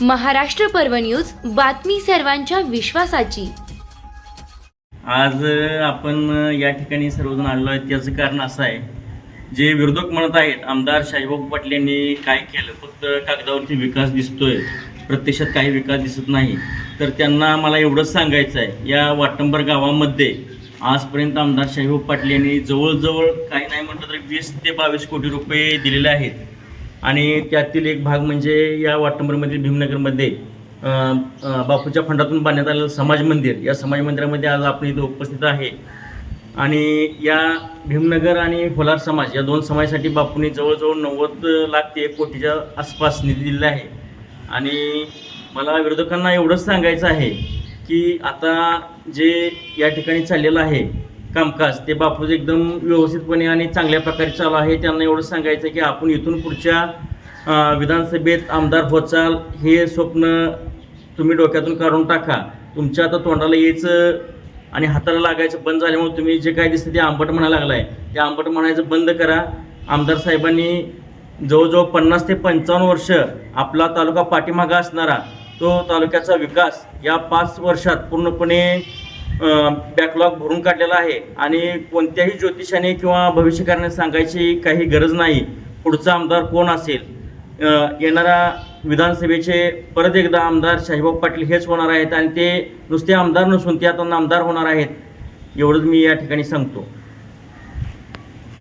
महाराष्ट्र पर्व न्यूज बातमी सर्वांच्या विश्वासाची. आज आपण या ठिकाणी सर्वजण आलेलो आहेत. त्याचं कारण असं आहे जे विरोधक म्हणत आहेत आमदार शाहीबाबू पाटील यांनी काय केलं? फक्त कागदावरती विकास दिसतोय. प्रत्यक्षात काही विकास दिसत नाही. तर त्यांना मला एवढंच सांगायचं आहे या वाटंबर गावामध्ये आजपर्यंत आमदार शाहीबाबू पाटील यांनी जवळजवळ काही नाही म्हटलं तरी वीस ते बावीस कोटी रुपये दिलेले आहेत. आणि त्यातील एक भाग म्हणजे या वाटंबरमधील भीमनगरमध्ये बापूच्या फंडातून बांधण्यात आलेलं समाज मंदिर. या समाज मंदिरामध्ये आज आपण इथं उपस्थित आहे. आणि या भीमनगर आणि होलार समाज या दोन समाजासाठी बापूंनी जवळजवळ नव्वद लाख ते एक कोटीच्या आसपास निधी दिलेला आहे. आणि मला विरोधकांना एवढंच सांगायचं आहे की आता जे या ठिकाणी चाललेलं आहे कामकाज ते बापूचं एकदम व्यवस्थितपणे आणि चांगल्या प्रकारे चालू आहे. त्यांना एवढं सांगायचं की आपण इथून पुढच्या विधानसभेत आमदार होचाल हे स्वप्न तुम्ही डोक्यातून काढून टाका. तुमच्या आता तोंडाला यायचं आणि हाताला लागायचं बंद झाल्यामुळे तुम्ही जे काय दिसतं ते आंबट म्हणायला लागलाय. ते आंबट म्हणायचं बंद करा. आमदार साहेबांनी जवळजवळ पन्नास ते पंचावन्न वर्ष आपला तालुका पाठीमागा असणारा तो तालुक्याचा विकास या पाच वर्षात पूर्णपणे बॅकलॉग भरून काढलेला आहे. आणि कोणत्याही ज्योतिषाने किंवा भविष्यकाराने सांगायची काही गरज नाही. पुढचा आमदार कोण असेल? येणारा विधानसभेचे परत एकदा आमदार शाहीबाब पाटील हेच होणार आहेत आणि ते नुसते आमदार नसून ते आता आमदार होणार आहेत. एवढंच मी या ठिकाणी सांगतो.